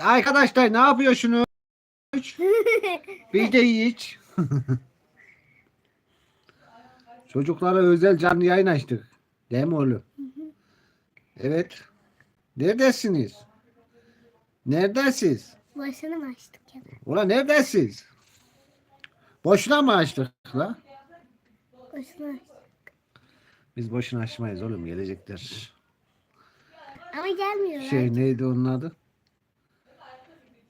Arkadaşlar ne yapıyorsunuz? Biz de hiç. Çocuklara özel canlı yayın açtık. Değil mi oğlum? Evet. Neredesiniz? Neredesiniz? Başını mı açtık ya? Ulan neredesiniz? Boşuna mı açtık la? Başını açtık. Biz boşuna açmayız oğlum gelecekler. Ama gelmiyorlar. Şey neydi onun adı?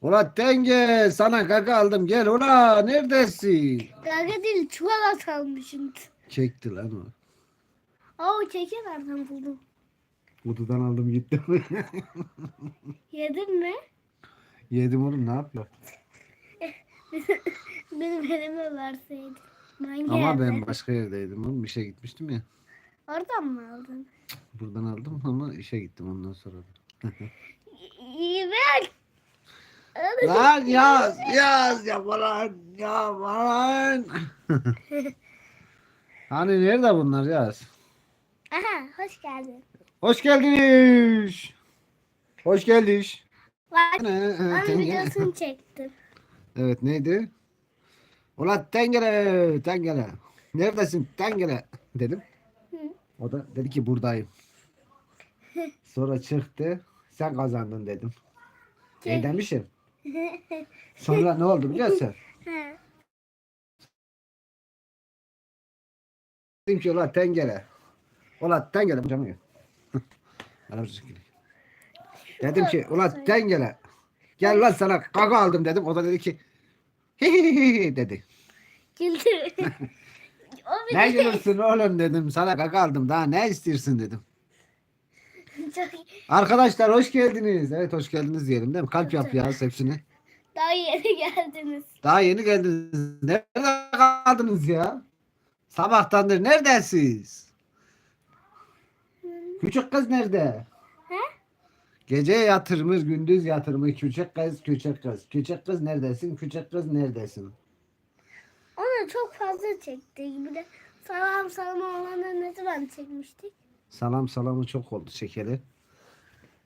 Ulan denge sana kaka aldım gel ula neredesin? Gaga değil çuval almışım. Çekti lan o. Aa o çeke nereden buldum? Kutudan aldım gittim. Yedin mi? Yedim oğlum ne yapıyor? Benim elime verseydin. Ben Ama ben geldim. başka yerdeydim oğlum işe gitmiştim ya. Oradan mı aldın? Buradan aldım ama işe gittim ondan sonra. İyi ver. Lan yaz yaz yapma lan. hani nerede bunlar yaz? Aha hoş geldin. Hoş geldiniz. Hoş geldiniz. Bak onun videosunu çektim. Evet neydi? Ulan tengele tengele. Neredesin tengele dedim. Hı. O da dedi ki buradayım. Sonra çıktı. Sen kazandın dedim. E demişim. Sonra ne oldu biliyor musun? Dedim ki ulan tengele. Ulan tengele. Canım. Dedim ki ulan tengele. Gel lan sana kaka aldım dedim. O da dedi ki hihihihi dedi. Güldü. Ne gülürsün oğlum dedim. Sana kaka aldım. Daha ne istiyorsun dedim. çok Arkadaşlar hoş geldiniz. Evet hoş geldiniz diyelim değil mi? Kalp yap ya hepsini. daha yeni geldiniz. Daha yeni geldiniz. Nerede kaldınız ya? Sabahtandır neredesiniz? Küçük kız nerede? He? Gece yatırmış, gündüz yatırmış. Küçük kız, küçük kız. Küçük kız neredesin? Küçük kız neredesin? Onu çok fazla çektik. Bir de salam salam olanları ne zaman çekmiştik? Salam salamı çok oldu şekeri.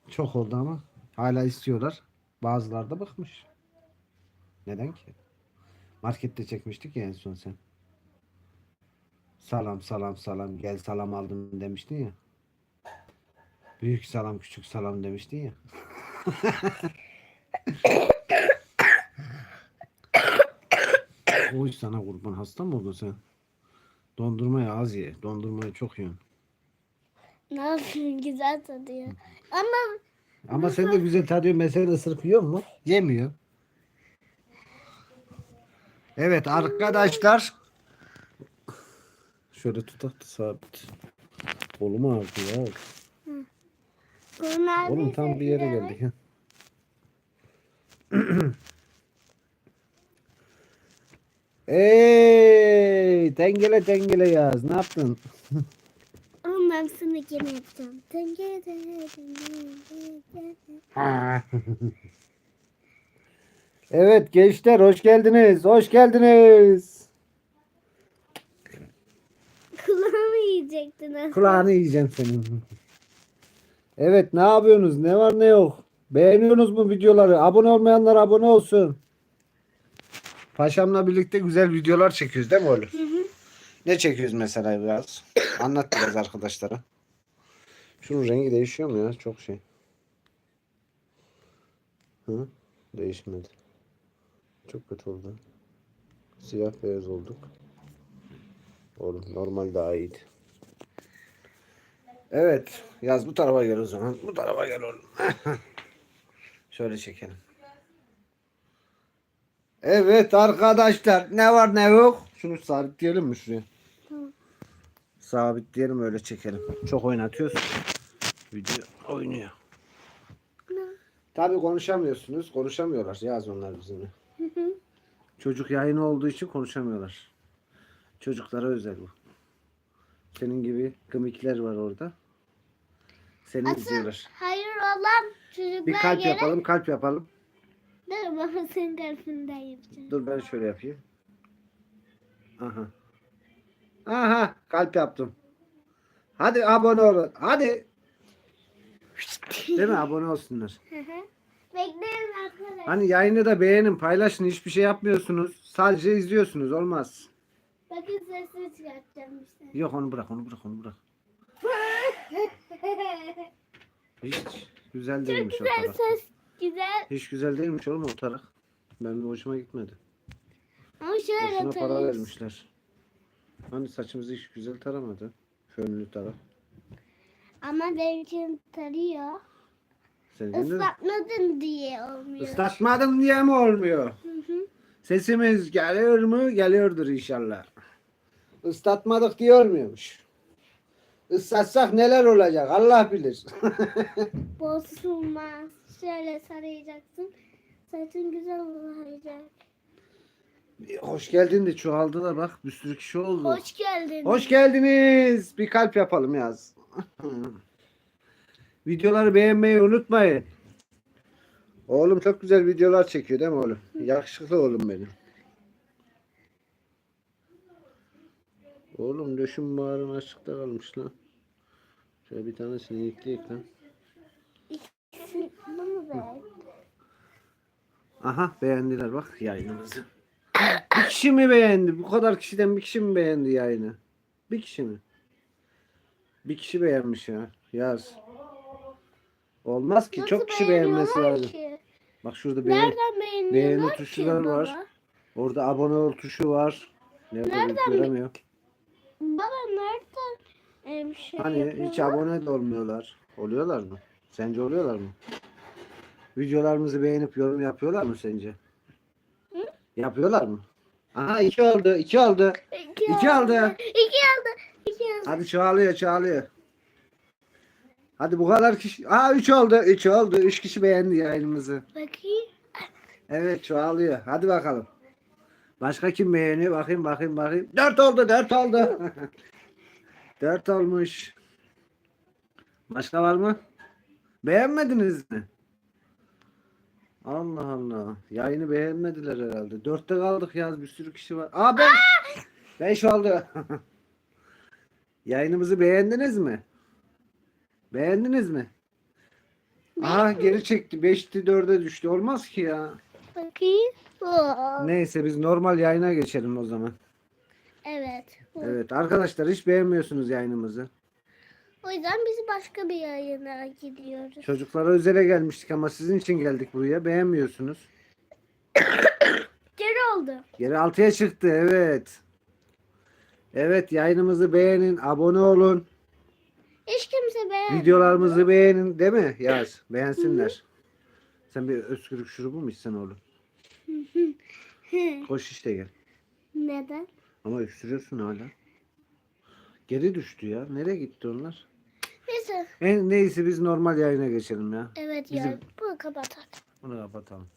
Çok oldu ama hala istiyorlar. Bazıları da bıkmış. Neden ki? Markette çekmiştik ya en son sen. Salam salam salam gel salam aldım demiştin ya. Büyük salam küçük salam demiştin ya. Oy sana kurban hasta mı oldun sen? Dondurmayı az ye. Dondurmayı çok yiyorsun. Yapayım güzel tadıyor. Ama Ama sen de güzel tadıyor. Mesela ısırıp yiyor mu? Yemiyor. Evet arkadaşlar. Şöyle tutak da sabit. Kolum ağrıdı ya. bunlar Oğlum tam bir yere geldik. ha. Ey dengele dengele yaz. Ne yaptın? Denge denge. evet gençler hoş geldiniz. Hoş geldiniz. Kulağımı yiyecektin aslında. Kulağını yiyeceğim senin. Evet ne yapıyorsunuz? Ne var ne yok? Beğeniyorsunuz mu videoları? Abone olmayanlar abone olsun. Paşamla birlikte güzel videolar çekiyoruz değil mi oğlum? Ne çekiyoruz mesela biraz? Anlat biraz arkadaşlara. Şunun rengi değişiyor mu ya? Çok şey. Hı? Değişmedi. Çok kötü oldu. Siyah beyaz olduk. Oğlum normal daha iyiydi. Evet. Yaz bu tarafa gel o zaman. Bu tarafa gel oğlum. Şöyle çekelim. Evet arkadaşlar. Ne var ne yok. Şunu sabitleyelim mi şuraya? Sabitleyelim öyle çekelim. Çok oynatıyoruz. Video oynuyor. Tabii konuşamıyorsunuz. Konuşamıyorlar. Yaz onlar bizimle. Çocuk yayını olduğu için konuşamıyorlar. Çocuklara özel bu. Senin gibi kımikler var orada. Seni Asıl izliyorlar. hayır olan çocuklar Bir kalp gene... yapalım, kalp yapalım. Dur baba senin tarafından yapacağım. Dur ben şöyle yapayım. Aha. Aha, kalp yaptım. Hadi abone olun. Hadi. Değil mi? Abone olsunlar. Bekleyin arkadaşlar. Hani yayını da beğenin, paylaşın. Hiçbir şey yapmıyorsunuz. Sadece izliyorsunuz. Olmaz. Bakın sesini çıkartacağım işte. Yok onu bırak, onu bırak, onu bırak. Hiç güzel Çok değilmiş o güzel tarak. ses. Güzel. Hiç güzel değilmiş oğlum o tarak. Ben de hoşuma gitmedi. Ama şöyle Boşuna para tarayayım. vermişler. Hani saçımızı hiç güzel taramadı. Fönlü tarak. Ama benimkini tarıyor. Senin de Islatmadın diye olmuyor. ıslatmadım diye mi olmuyor? Hı hı. Sesimiz geliyor mu? Geliyordur inşallah. Islatmadık diyor muymuş? Islatsak neler olacak Allah bilir. Bozulmaz. Şöyle sarayacaksın. Saçın güzel olacak. Hoş geldin de çoğaldılar bak bir sürü kişi oldu. Hoş geldin. Hoş geldiniz. Bir kalp yapalım yaz. Videoları beğenmeyi unutmayın. Oğlum çok güzel videolar çekiyor değil mi oğlum? Yakışıklı oğlum benim. Oğlum döşüm bağrım açıkta kalmış lan. Şöyle bir tanesini yükleyek lan. Aha beğendiler bak yayınımızı. Bir kişi mi beğendi? Bu kadar kişiden bir kişi mi beğendi yayını? Bir kişi mi? Bir kişi beğenmiş ya. Yaz. Olmaz ki Nasıl çok kişi beğenmesi beğeniyorlar lazım. ki? Bak şurada beğen, Nereden beğeniyorlar beğeni ki tuşları baba? var. orada abone ol tuşu var. Nerede Nereden bir göremiyor. Baba nereden em, şey Hani hiç yapıyorlar? abone de olmuyorlar. Oluyorlar mı? Sence oluyorlar mı? Videolarımızı beğenip yorum yapıyorlar mı sence? Yapıyorlar mı? Aha iki oldu, iki oldu. İki, İki aldı. İki aldı. İki aldı. Hadi çoğalıyor çoğalıyor. Hadi bu kadar kişi. Aa 3 oldu. 3 oldu. 3 kişi beğendi yayınımızı. Bakayım. Evet çoğalıyor. Hadi bakalım. Başka kim beğeniyor? Bakayım bakayım bakayım. 4 oldu 4 oldu. 4 olmuş. Başka var mı? Beğenmediniz mi? Allah Allah. Yayını beğenmediler herhalde. Dörtte kaldık yaz bir sürü kişi var. Aa 5. 5 oldu. Yayınımızı beğendiniz mi? Beğendiniz mi? Aha geri çekti. 5'ti 4'e düştü. Olmaz ki ya. Bakayım. Neyse biz normal yayına geçelim o zaman. Evet. Evet arkadaşlar hiç beğenmiyorsunuz yayınımızı. O yüzden biz başka bir yayına gidiyoruz. Çocuklara özele gelmiştik ama sizin için geldik buraya. Beğenmiyorsunuz. Geri oldu. Geri 6'ya çıktı evet. Evet yayınımızı beğenin, abone olun. Hiç kimse beğenmedi. Videolarımızı beğenin değil mi? Yaz. Beğensinler. Sen bir öskürük şurubu mu içsen oğlum? Koş işte gel. Neden? Ama öksürüyorsun hala. Geri düştü ya. Nereye gitti onlar? Neyse. En neyse biz normal yayına geçelim ya. Evet Bizim- ya. Bunu kapatalım. Bunu kapatalım.